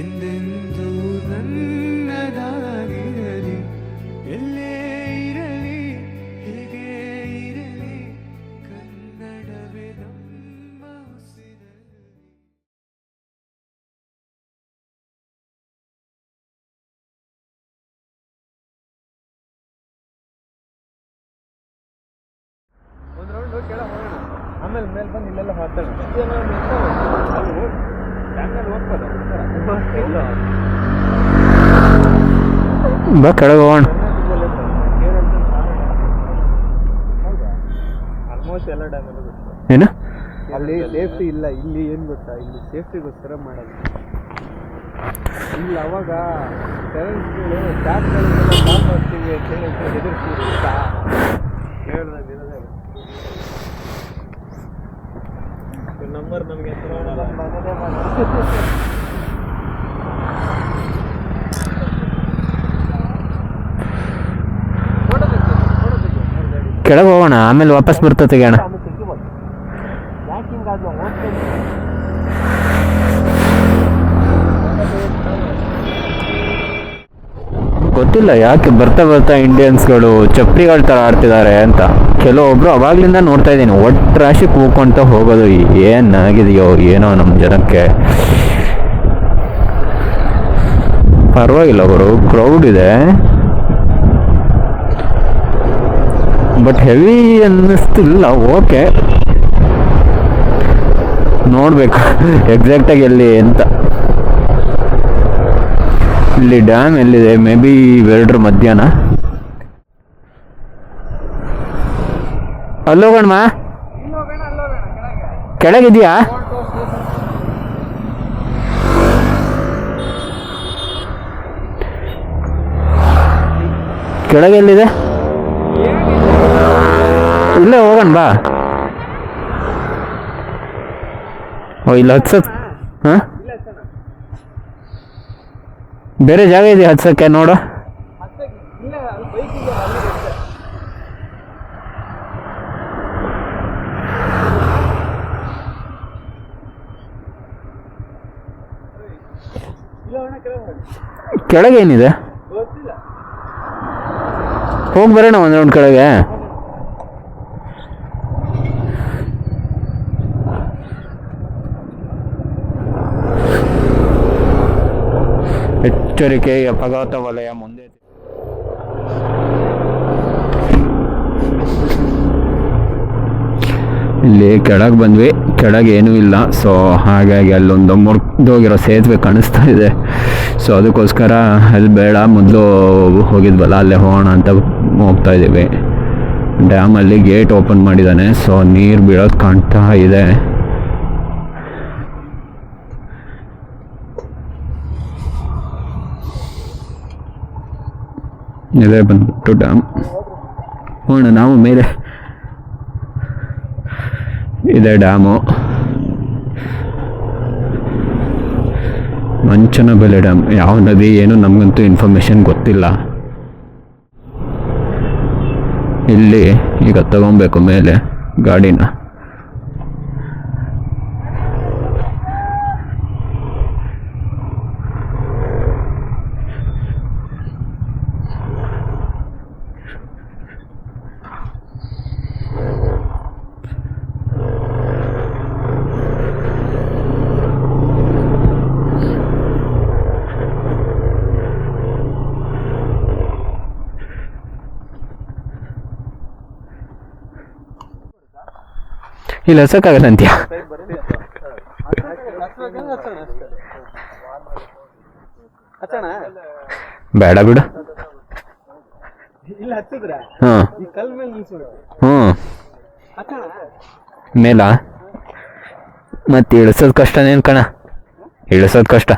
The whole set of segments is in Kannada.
depende ಬಾ, ಕೆಳಗೆ ಹೋಗೋಣ. ಏನು? ಅಲ್ಲಿ ಸೇಫ್ಟಿ ಇಲ್ಲ, ಇಲ್ಲಿ ಏನು ಗೊತ್ತಾ? ಇಲ್ಲಿ ಸೇಫ್ಟಿಗೋಸ್ಕರ ಮಾಡೋದು. ಇಲ್ಲಿ ಅವಾಗ ಪೇರೆಂಟ್ಸ್ಗಳು ಕಾಲ್ ಮಾಡ್ತೀವಿ ಅಂತ ಹೇಳಿ ಹೆದರ್ಸ್ತೀವಿ ಗೊತ್ತಾ ಹೇಳ್ದಾಗ ಇರೋದೇ ನಂಬರ್ ನಮಗೆ ಕೆಳಗೆ ಹೋಗೋಣ, ಆಮೇಲೆ ವಾಪಸ್ ಬರ್ತದೆ ಗಣ. ಗೊತ್ತಿಲ್ಲ, ಯಾಕೆ ಬರ್ತಾ ಬರ್ತಾ ಇಂಡಿಯನ್ಸ್ಗಳು ಚಪ್ಪಲಿಗಳ ಥರ ಆಡ್ತಿದ್ದಾರೆ ಅಂತ. ಕೆಲವೊಬ್ರು ಅವಾಗ್ಲಿಂದ ನೋಡ್ತಾ ಇದ್ದೀನಿ ಒಟ್ಟು ರಾಶಿ ಕೂಕೊಂತ ಹೋಗೋದು ಏನಾಗಿದೆಯೋ ಏನೋ ನಮ್ಮ ಜನಕ್ಕೆ. ಪರವಾಗಿಲ್ಲ ಅವರು ಕ್ರೌಡ್ ಇದೆ. ಬಟ್ ಹೆವಿ ಅನ್ನಿಸ್ತಿಲ್ಲ ಓಕೆ ನೋಡ್ಬೇಕು ಎಕ್ಸಾಕ್ಟಾಗಿ ಎಲ್ಲಿ ಅಂತ. ಇಲ್ಲಿ ಡ್ಯಾಮ್ ಎಲ್ಲಿದೆ ಮೇ ಬಿ ಇವೆರಡರ ಮಧ್ಯಾಹ್ನ. ಅಲ್ಲೋಗಣ್ಮ ಕೆಳಗಿದೆಯಾ? ಕೆಳಗೆಲ್ಲಿದೆ ಇಲ್ಲೇ ಹೋಗೋಣ ಬಾ. ಓ ಇಲ್ಲ ಹತ್ಸತ್ ಹಾಂ. ಬೇರೆ ಜಾಗ ಇದೆಯಾ ಹತ್ಸಕ್ಕೆ? ನೋಡು ಇಲ್ಲ ಅಲ್ಲಿ ಬೈಕ್ ಇದೆ ಅಲ್ಲಿ ಅಷ್ಟೇ ಇಲ್ಲ ಅಣ್ಣ ಕೆಳಗೆ ಕೆಳಗೆ ಏನಿದೆ ಹೋಗಿ ಬರೋಣ ಒಂದು ರೌಂಡ್ ಕೆಳಗೆ. ಎಚ್ಚರಿಕೆ, ಅಪಘಾತ ವಲಯ ಮುಂದೆ ಇಲ್ಲಿ ಕೆಳಗೆ ಬಂದ್ವಿ. ಕೆಳಗೆ ಏನೂ ಇಲ್ಲ. ಸೊ ಹಾಗಾಗಿ ಅಲ್ಲೊಂದು ಮುರ್ದೋಗಿರೋ ಸೇತುವೆ ಕಾಣಿಸ್ತಾ ಇದೆ. ಸೊ ಅದಕ್ಕೋಸ್ಕರ ಅಲ್ಲಿ ಬೇಡ, ಮೊದಲು ಹೋಗಿದ್ವಲ್ಲ, ಅಲ್ಲೇ ಹೋಗೋಣ ಅಂತ ಹೋಗ್ತಾ ಇದ್ದೀವಿ. ಡ್ಯಾಮಲ್ಲಿ ಗೇಟ್ ಓಪನ್ ಮಾಡಿದ್ದಾನೆ ಸೊ ನೀರು ಬೀಳೋದು ಕಾಣ್ತಾ ಇದೆ. ಇದೇ ಬಂದ್ಬಿಟ್ಟು ಡ್ಯಾಮ್ ಹೋಣ ನಾವು ಮೇಲೆ. ಇದೆ ಡ್ಯಾಮು ಮಂಚನಬೆಲೆ ಡ್ಯಾಮ್ ಯಾವ ನದಿ ಏನು ನಮಗಂತೂ ಇನ್ಫಾರ್ಮೇಷನ್ ಗೊತ್ತಿಲ್ಲ. ಇಲ್ಲಿ ಈಗ ತಗೊಬೇಕು ಮೇಲೆ ಗಾಡಿನ. ಇಲ್ಲಿ ಅಂತೀಯ. ಹಚ್ಚಣ ಬೇಡ ಬಿಡು. ಹಾಂ. ಹ್ಞೂ. ಮೇಲ? ಮತ್ತೆ ಇಳಿಸೋದು ಕಷ್ಟನೇನು ಕಣ? ಇಳಿಸೋದು ಕಷ್ಟ.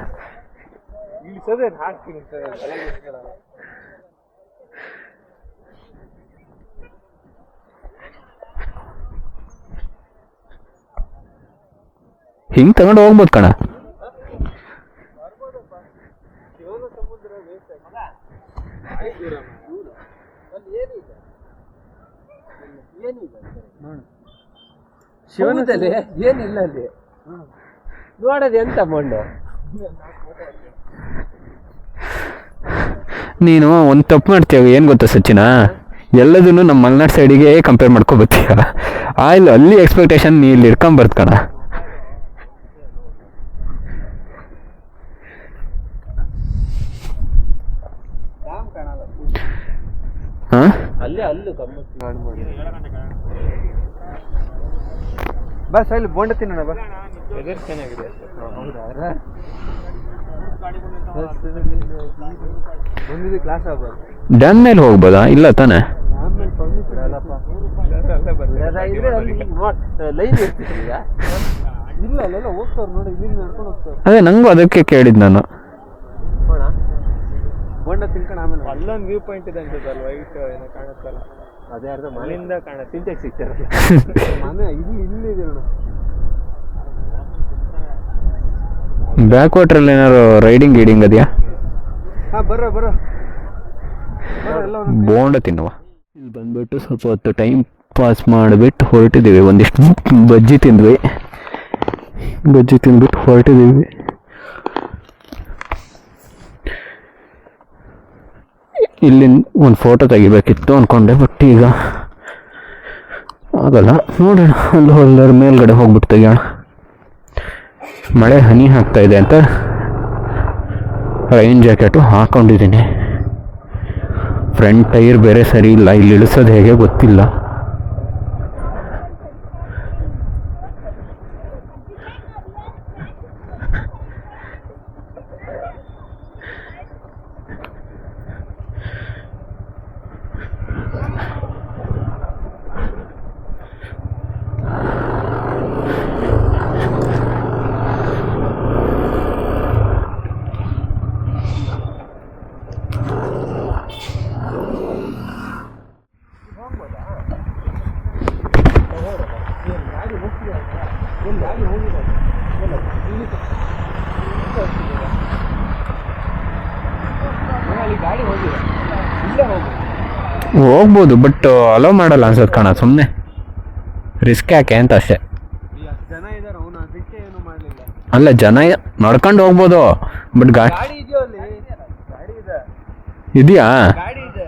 ಹಿಂಗೆ ತಗೊಂಡು ಹೋಗ್ಬೋದು ಕಣ. ಶಿವನದಲ್ಲಿ ಏನಿಲ್ಲ ಅಲ್ಲಿ. ನೋಡೋದು ಎಂತ ಮಣ್ಣು ನೀನು ಒಂದು ತಪ್ಪು ಮಾಡ್ತೀಯ ಏನು ಗೊತ್ತಾ ಸಚಿನ? ಎಲ್ಲದನ್ನು ನಮ್ಮ ಮಲೆನಾಡು ಸೈಡಿಗೆ ಕಂಪೇರ್ ಮಾಡ್ಕೊಬತ್ತೀಯ. ಆಯ್ಲು ಅಲ್ಲಿ ಎಕ್ಸ್ಪೆಕ್ಟೇಷನ್ ನೀ ಇಲ್ಲಿ ಇಟ್ಕೊಂಬರ್ತ್ ಕಣ ಡ್ಯಾಮ್ ಕಾಣಲ್ಲ ಹಾಂ? ಬಸ್ ಅಲ್ಲಿ ಬೋಂಡ ತಿನ್ನೋಣ ಬಸ್ ಎದುರು ಚೆನ್ನಾಗಿದೆ ಬಂದಿದ್ದು ಕ್ಲಾಸ್ ಆಗ್ಬೋದು. ಡ್ಯಾಮ್ ಮೇಲೆ ಹೋಗ್ಬೋದಾ? ಇಲ್ಲ ತಾನೆ? ಅದೇ ನಂಗೂ ಅದಕ್ಕೆ ಕೇಳಿದ್ ನಾನು. ಬೋಂಡ ತಿನ್ಕೊಂಡು ಆಮೇಲೆ ಅಲ್ಲೊಂದು ವ್ಯೂ ಪಾಯಿಂಟ್ ಇದೆ ಅನ್ಸುತ್ತಲ್ಲ ವೈಟ್ ಏನೋ ಕಾಣುತ್ತಲ್ಲ. ಅದೇ ಅರ್ಧ ಮನೆಯಿಂದ ಕಾಣುತ್ತೆ. ಸಿಂಟೆಕ್ಸ್ ಸಿಗ್ತಾರಲ್ಲ. ಮನೆ ಇಲ್ಲಿ ಇಲ್ಲಿ ಇದೆ ನೋಡು. ಬ್ಯಾಕ್ ವಾಟ್ರಲ್ಲಿ ಏನಾದ್ರು ರೈಡಿಂಗ್ ಗೀಡಿಂಗ್ ಅದೆಯಾ? ಹಾ ಎಲ್ಲ ಒಂದೊಂದು ಬೋಂಡ ತಿನ್ನುವ. ಇಲ್ಲಿ ಬಂದ್ಬಿಟ್ಟು ಸ್ವಲ್ಪ ಹೊತ್ತು ಟೈಮ್ ಪಾಸ್ ಮಾಡಿಬಿಟ್ಟು ಹೊರಟಿದ್ದೀವಿ ಒಂದಿಷ್ಟು ಬಜ್ಜಿ ತಿಂದ್ವಿ. ಬಜ್ಜಿ ತಿಂದ್ಬಿಟ್ಟು ಹೊರಟಿದ್ದೀವಿ ಇಲ್ಲಿ ಒಂದು ಫೋಟೋ ತೆಗಿಬೇಕಿತ್ತು ಅಂದ್ಕೊಂಡೆ ಬಟ್ ಈಗ ಆಗಲ್ಲ. ನೋಡೋಣ, ಅಲ್ಲಿ ಹೊಲ್ದರ ಮೇಲ್ಗಡೆ ಹೋಗ್ಬಿಟ್ಟು ತೆಗಿಯೋಣ. ಮಳೆ ಹನಿ ಹಾಕ್ತಾ ಇದೆ ಅಂತ ರೈನ್ ಜಾಕೆಟು ಹಾಕೊಂಡಿದ್ದೀನಿ. ಫ್ರಂಟ್ ಟೈರ್ ಬೇರೆ ಸರಿ ಇಲ್ಲ, ಇಲ್ಲಿ ಇಳಿಸೋದು ಹೇಗೆ ಗೊತ್ತಿಲ್ಲ ಅಲ್ಲಿ ಗಾಡಿ ಹೋಗಿದೆ ಇಲ್ಲೇ ಹೋಗು ಹೋಗ್ಬೋದು ಬಟ್ ಅಲೋ ಮಾಡಲ್ಲ ಅನ್ಸತ್ ಕಣ ಸುಮ್ಮನೆ ರಿಸ್ಕ್ ಯಾಕೆ ಅಂತ ಅಷ್ಟೇ. ಅಲ್ಲ ಜನ ನಡ್ಕೊಂಡು ಹೋಗ್ಬೋದು ಬಟ್ ಗಾಡಿ ಗಾಡಿ ಇದೆಯೋ ಅಲ್ಲಿ ಗಾಡಿ ಇದೆ ಇದೆಯಾ ಗಾಡಿ ಇದೆ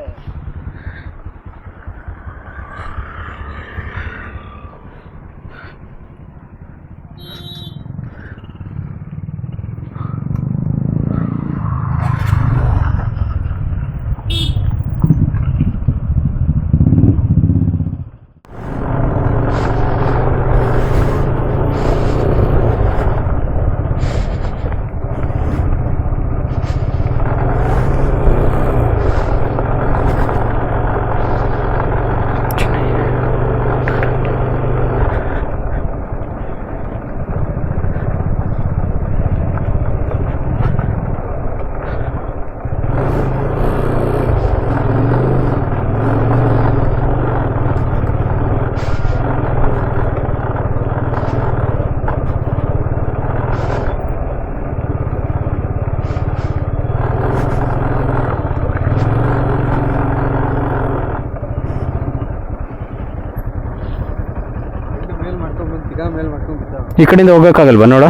ಮೇಲ್ ಮಾಡ್ಕೊಂಡ್ ಬಂದು ತಿಗಾ ಮೇಲ್ ಮಾಡ್ಕೊಂಡ್ ಬಿದ್ದ ಈ ಕಡೆಯಿಂದ ಹೋಗೋಕ್ಕಾಗಲ್ವಾ ನೋಡ?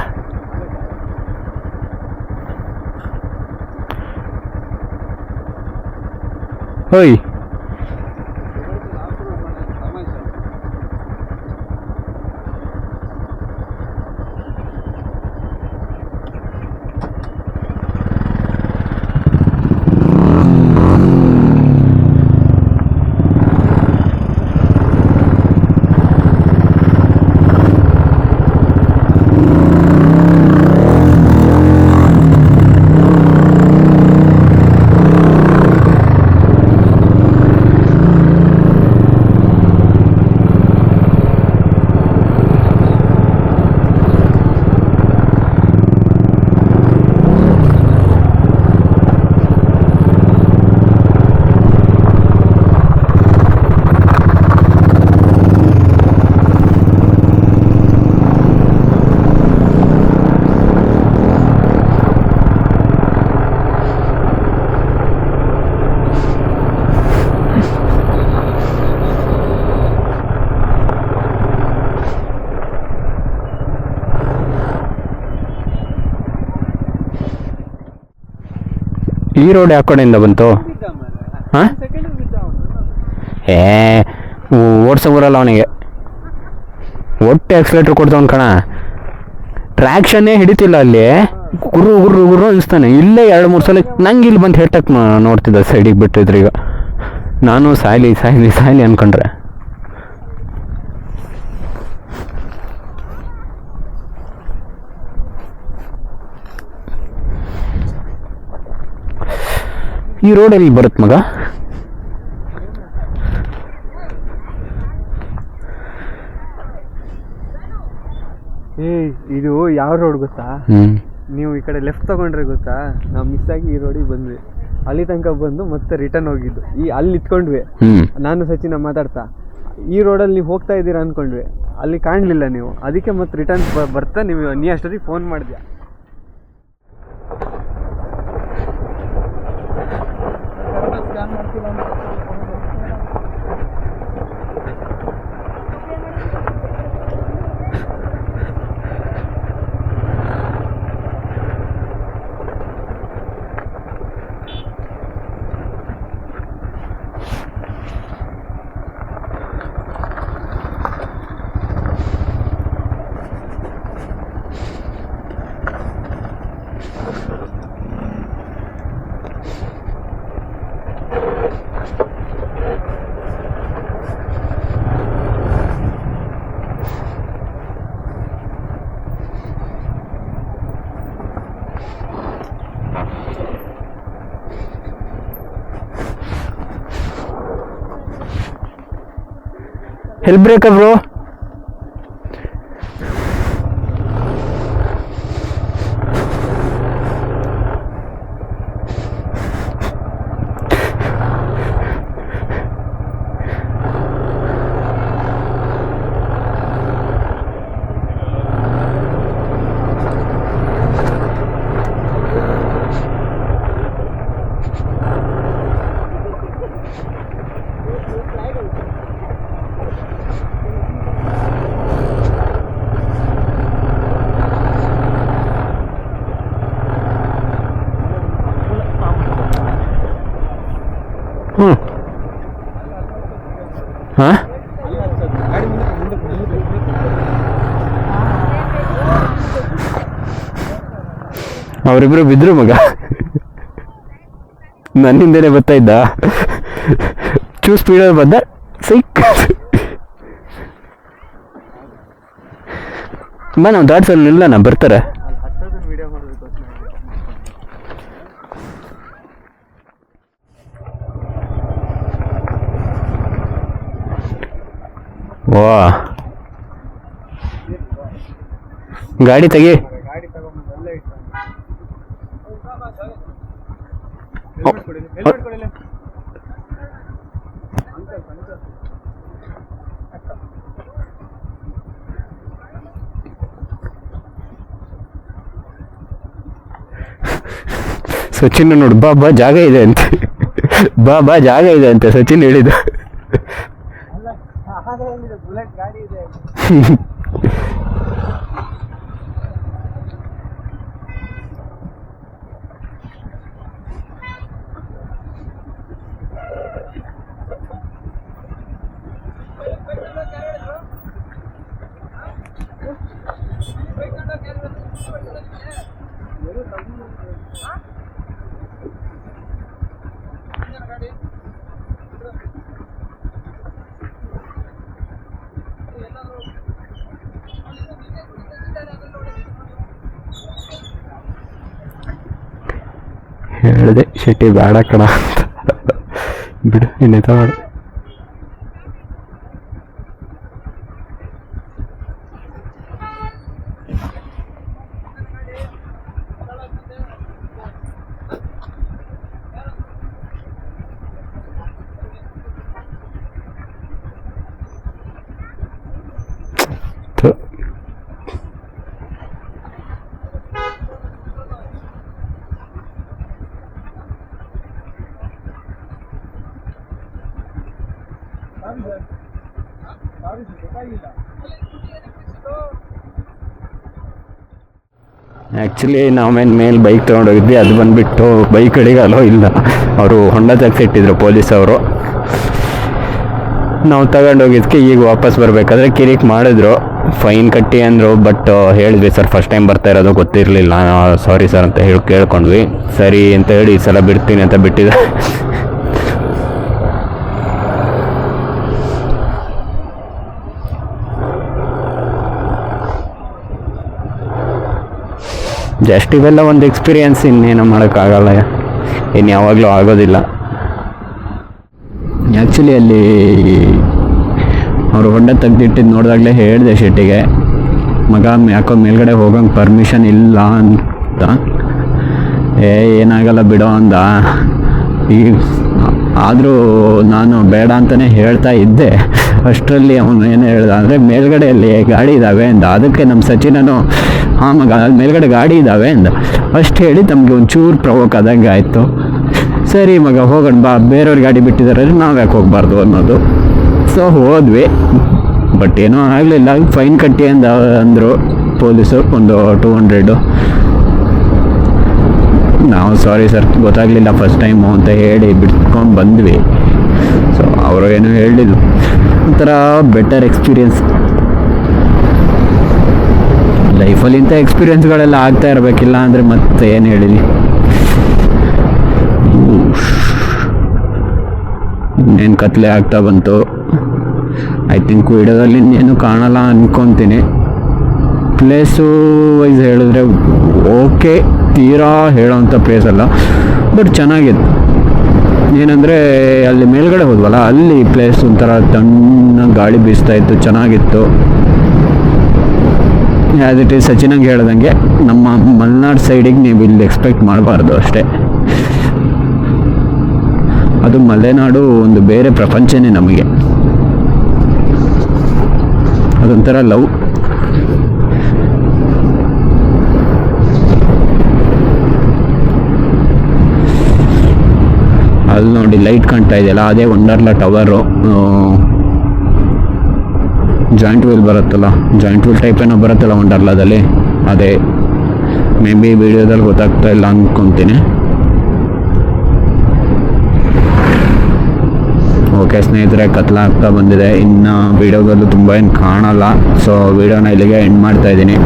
ಹೋಯ್ ಈ ರೋಡ್ ಯಾವ ಕಡೆಯಿಂದ ಬಂತು? ಏ ಓಡ್ಸೋ ಬರಲ್ಲ ಅವನಿಗೆ. ಒಟ್ಟು ಎಕ್ಸ್ಲೇಟ್ರ್ ಕೊಡ್ತಾವ್ ಕಣ. ಟ್ರ್ಯಾಕ್ಷನ್ನೇ ಹಿಡಿತಿಲ್ಲ ಅಲ್ಲಿ. ಗುರು ಗುರು ಗುರು ಅನಿಸ್ತಾನೆ. ಇಲ್ಲೇ ಎರಡು, ಮೂರು ಸಲ ನಂಗೆ ಇಲ್ಲಿ ಬಂದು ಹೇಟಕ್ ನೋಡ್ತಿದ್ದ ಸೈಡಿಗೆ ಬಿಟ್ಟಿದ್ರು ಈಗ. ನಾನು ಸಾಯ್ಲಿ ಸಾಯ್ಲಿ ಸಾಯ್ಲಿ ಅನ್ಕೊಂಡ್ರೆ. ಈ ರೋಡಲ್ಲಿ ಬರುತ್ತೆ ಮಗ. ಇದು ಯಾವ ರೋಡ್ ಗೊತ್ತಾ? ನೀವು ಈ ಕಡೆ ಲೆಫ್ಟ್ ತಗೊಂಡ್ರೆ ಗೊತ್ತಾ? ನಾವು ಮಿಸ್ ಆಗಿ ಈ ರೋಡಿಗೆ ಬಂದ್ವಿ. ಅಲ್ಲಿ ತನಕ ಬಂದು ಮತ್ತೆ ರಿಟರ್ನ್ ಹೋಗಿದ್ದು. ಈ ಅಲ್ಲಿ ಇತ್ಕೊಂಡ್ವಿ. ನಾನು ಸಚಿನ ಮಾತಾಡ್ತಾ. ಈ ರೋಡಲ್ಲಿ ನೀವು ಹೋಗ್ತಾ ಇದ್ದೀರಾ ಅನ್ಕೊಂಡ್ವಿ. ಅಲ್ಲಿ ಕಾಣಲಿಲ್ಲ ನೀವು. ಅದಕ್ಕೆ ಮತ್ತೆ ರಿಟರ್ನ್ ಬರ್ತಾ ನೀವು ನೀ ಅಷ್ಟೊತ್ತಿಗೆ ಫೋನ್ ಮಾಡಿದ್ಯಾ? lang ng ಎಲ್ಲಿ ಬ್ರೇಕರ್ ಬ್ರೋ ಹ್ಞೂ ಹಾಂ ಅವರಿಬ್ರು ಬಿದ್ರು ಮಗ. ನನ್ನಿಂದನೇ ಬರ್ತಾ ಇದ್ದ. ಚೂ ಸ್ಪೀಡಲ್ಲಿ ಬಂದ. ಸಿಕ್. ಬಾ ನಾವು ದಾಟ್ಸಲ್ಲಿ ನಿಲ್ಲಣ ಬರ್ತಾರೆ. ವಾ. ಗಾಡಿ ತೆಗಿ ಗಾಡಿ ತಗೊಂಬಂದು ಅಲ್ಲೇ ಇಟ್ಟು ಓ, ಹೆಲ್ಮೆಟ್ ಕೊಡಿ ಹೆಲ್ಮೆಟ್ ಕೊಡಿ ಇಲ್ಲಿ. ಅಂಕಲ್ ಅಂಕಲ್ ಸಚಿನ್ ನೋಡು ಬಾ ಬಾ ಜಾಗ ಇದೆ ಅಂತೆ. ಬಾ ಬಾ ಜಾಗ ಇದೆ ಅಂತೆ ಸಚಿನ್ ಹೇಳಿದ. ಹೇಳಿದೆ ಶೆಟ್ಟಿ ಬೇಡ ಕಣ ಅಂತ. ಬಿಡು ಇನ್ನೈತ ಮಾಡು ಆ್ಯಕ್ಚುಲಿ ನಾವೇನು ಮೇಲೆ ಬೈಕ್ ತೊಗೊಂಡೋಗಿದ್ವಿ. ಅದು ಬಂದುಬಿಟ್ಟು ಬೈಕ್ ಅಲೋ ಇಲ್ಲ. ಅವರು ಹೊಂಡ ತೆಗ್ಸಿಟ್ಟಿದ್ರು ಪೊಲೀಸವರು ನಾವು ತಗೊಂಡೋಗಿದ್ದಕ್ಕೆ ಈಗ ವಾಪಸ್ ಬರಬೇಕಾದ್ರೆ ಕಿರಿಕ್ ಮಾಡಿದ್ರು. ಫೈನ್ ಕಟ್ಟಿ ಅಂದರು ಬಟ್ ಹೇಳಿದ್ವಿ ಸರ್ ಫಸ್ಟ್ ಟೈಮ್ ಬರ್ತಾ ಇರೋದು ಗೊತ್ತಿರಲಿಲ್ಲ. ಸಾರಿ ಸರ್ ಅಂತ ಹೇಳಿ ಕೇಳ್ಕೊಂಡ್ವಿ. ಸರಿ ಅಂತ ಹೇಳಿ, ಈ ಸಲ ಬಿಡ್ತೀನಿ ಅಂತ ಬಿಟ್ಟಿದ್ದೆ. ಜಸ್ಟ್ ಇವೆಲ್ಲ ಒಂದು ಎಕ್ಸ್ಪೀರಿಯನ್ಸ್ ಇನ್ನೇನು ಮಾಡೋಕ್ಕಾಗಲ್ಲ. ಇನ್ನು ಯಾವಾಗಲೂ ಆಗೋದಿಲ್ಲ. ಆ್ಯಕ್ಚುಲಿ ಅಲ್ಲಿ ಅವರು ಹೊಂಡ ತೆಗ್ದಿಟ್ಟಿದ್ದು ನೋಡಿದಾಗಲೇ ಹೇಳಿದೆ ಶೆಟ್ಟಿಗೆ, ಮಗ ಯಾಕೋ ಮೇಲ್ಗಡೆ ಹೋಗಂಗೆ ಪರ್ಮಿಷನ್ ಇಲ್ಲ ಅಂತ. ಏ, ಏನಾಗಲ್ಲ ಬಿಡೋ ಅಂದ. ಈಗ ಆದರೂ ನಾನು ಬೇಡ ಅಂತಲೇ ಹೇಳ್ತಾ ಇದ್ದೆ. ಅಷ್ಟರಲ್ಲಿ ಅವನು ಏನು ಹೇಳ್ದ ಅಂದರೆ, ಮೇಲ್ಗಡೆಯಲ್ಲಿ ಗಾಡಿ ಇದ್ದಾವೆ ಅಂದ. ಅದಕ್ಕೆ ನಮ್ಮ ಸಚಿನನು ಹಾಂ, ಮಗ ಅಲ್ಲಿ ಮೇಲ್ಗಡೆ ಗಾಡಿ ಇದ್ದಾವೆ ಅಂದ. ಅಷ್ಟು ಹೇಳಿ, ತಮಗೆ ಒಂಚೂರು ಪ್ರವೋಕ್ ಆದಂಗೆ ಆಯಿತು. ಸರಿ, ಮಗ, ಹೋಗೋಣ, ಬಾ. ಬೇರೆಯವ್ರ ಗಾಡಿ ಬಿಟ್ಟಿದ್ದಾರೆ ನಾವು ಯಾಕೆ ಹೋಗಬಾರ್ದು ಅನ್ನೋದು. ಸೊ ಹೋದ್ವಿ. ಬಟ್ ಏನೂ ಆಗಲಿಲ್ಲ. ಫೈನ್ ಕಟ್ಟಿ ಅಂದ, ಅಂದರು. ಪೊಲೀಸರು ಒಂದು ಟೂ ಹಂಡ್ರೆಡು ನಾವು ಸಾರಿ ಸರ್ ಗೊತ್ತಾಗಲಿಲ್ಲ ಫಸ್ಟ್ ಟೈಮು ಅಂತ ಹೇಳಿ ಬಿಟ್ಕೊಂಡು ಬಂದ್ವಿ. ಸೊ ಅವರು ಏನೂ ಹೇಳಿದ್ರು. ಒಂಥರ ಬೆಟರ್ ಎಕ್ಸ್ಪೀರಿಯನ್ಸ್ ಲೈಫಲ್ಲಿ ಇಂಥ ಎಕ್ಸ್ಪೀರಿಯೆನ್ಸ್ಗಳೆಲ್ಲ ಆಗ್ತಾ ಇರಬೇಕಿಲ್ಲ ಅಂದರೆ ಮತ್ತೆ ಏನು ಹೇಳಿಲಿ ಇನ್ನೇನು ಕತ್ಲೆ ಆಗ್ತಾ ಬಂತು? ಐ ಥಿಂಕ್ ವಿಡಿಯೋದಲ್ಲಿ ಇನ್ನೇನು ಕಾಣಲ್ಲ ಅಂದ್ಕೊತೀನಿ ಪ್ಲೇಸು ವೈಸ್ ಹೇಳಿದ್ರೆ ಓಕೆ, ತೀರಾ ಹೇಳೋವಂಥ ಪ್ಲೇಸ್ ಅಲ್ಲ. ಬಟ್ ಚೆನ್ನಾಗಿತ್ತು. ಏನಂದರೆ ಅಲ್ಲಿ ಮೇಲ್ಗಡೆ ಹೋದ್ವಲ್ಲ, ಅಲ್ಲಿ ಪ್ಲೇಸ್ ಒಂಥರ ತಣ್ಣ ಗಾಳಿ ಬೀಸ್ತಾ ಇತ್ತು, ಚೆನ್ನಾಗಿತ್ತು. ಆ್ಯಸ್ ಇಟ್ ಈಸ್ ಸಚಿನಂಗೆ ಹೇಳ್ದಂಗೆ, ನಮ್ಮ ಮಲೆನಾಡು ಸೈಡಿಗೆ ನೀವು ಇಲ್ಲಿ ಎಕ್ಸ್ಪೆಕ್ಟ್ ಮಾಡಬಾರ್ದು ಅಷ್ಟೇ. ಅದು ಮಲೆನಾಡು ಒಂದು ಬೇರೆ ಪ್ರಪಂಚನೇ ನಮಗೆ. ಅದೊಂಥರ ಲವ್. ಅಲ್ಲಿ ನೋಡಿ ಲೈಟ್ ಕಾಣ್ತಾ ಇದೆಯಲ್ಲ, ಅದೇ ವಂಡರ್ಲಾ ಟವರು ಜಾಯಿಂಟ್ ವೀಲ್ ಬರುತ್ತಲ್ಲ ಜಾಯಿಂಟ್ ವೀಲ್ ಟೈಪ್ ಏನೋ ಬರುತ್ತಲ್ಲ ವಂಡರ್ಲಾದಲ್ಲಿ ಅದೇ ಮೇ ಬಿ ವಿಡಿಯೋದಲ್ಲಿ ಗೊತ್ತಾಗ್ತಾ ಇಲ್ಲ ಅಂದ್ಕೊತೀನಿ ಓಕೆ ಸ್ನೇಹಿತರೆ, ಕತ್ಲ ಆಗ್ತಾ ಬಂದಿದೆ. ಇನ್ನು ವೀಡಿಯೋದಲ್ಲೂ ತುಂಬ ಏನು ಕಾಣಲ್ಲ. ಸೊ ವೀಡಿಯೋನ ಇಲ್ಲಿಗೆ ಎಂಡ್ ಮಾಡ್ತಾ ಇದ್ದೀನಿ.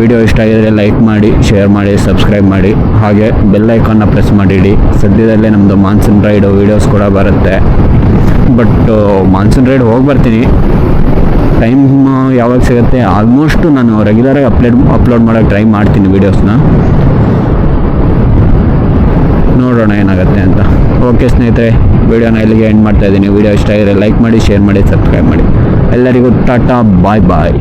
ವಿಡಿಯೋ ಇಷ್ಟ ಆಗಿದ್ರೆ ಲೈಕ್ ಮಾಡಿ ಶೇರ್ ಮಾಡಿ ಸಬ್ಸ್ಕ್ರೈಬ್ ಮಾಡಿ. ಹಾಗೆ ಬೆಲ್ ಐಕಾನ್ನ ಪ್ರೆಸ್ ಮಾಡಿಡಿ. ಸದ್ಯದಲ್ಲೇ ನಮ್ಮದು ಮಾನ್ಸೂನ್ ರೈಡು ವೀಡಿಯೋಸ್ ಕೂಡ ಬರುತ್ತೆ. ಬಟ್ ಮಾನ್ಸೂನ್ ರೈಡ್ ಹೋಗಿ ಬರ್ತೀನಿ ಟೈಮ್ ಯಾವಾಗ ಸಿಗುತ್ತೆ? ಆಲ್ಮೋಸ್ಟು ನಾನು ರೆಗ್ಯುಲರಾಗಿ ಅಪ್ಲೋಡ್ ಅಪ್ಲೋಡ್ ಮಾಡೋಕ್ಕೆ ಟ್ರೈ ಮಾಡ್ತೀನಿ ವೀಡಿಯೋಸ್ನ ನೋಡೋಣ ಏನಾಗುತ್ತೆ ಅಂತ. ಓಕೆ ಸ್ನೇಹಿತರೆ ವೀಡಿಯೋನ ಇಲ್ಲಿಗೆ ಎಂಡ್ ಮಾಡ್ತಾ ಇದ್ದೀನಿ. ವಿಡಿಯೋ ಇಷ್ಟ ಆಗಿದ್ರೆ ಲೈಕ್ ಮಾಡಿ ಶೇರ್ ಮಾಡಿ ಸಬ್ಸ್ಕ್ರೈಬ್ ಮಾಡಿ. ಎಲ್ಲರಿಗೂ ಟಾಟಾ ಬಾಯ್ ಬಾಯ್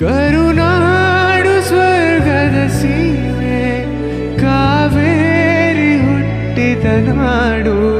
ಕರುನಾಡು ಸ್ವರ್ಗದ ಸೀಮೆ ಕಾವೇರಿ ಹುಟ್ಟಿದ ನಾಡು.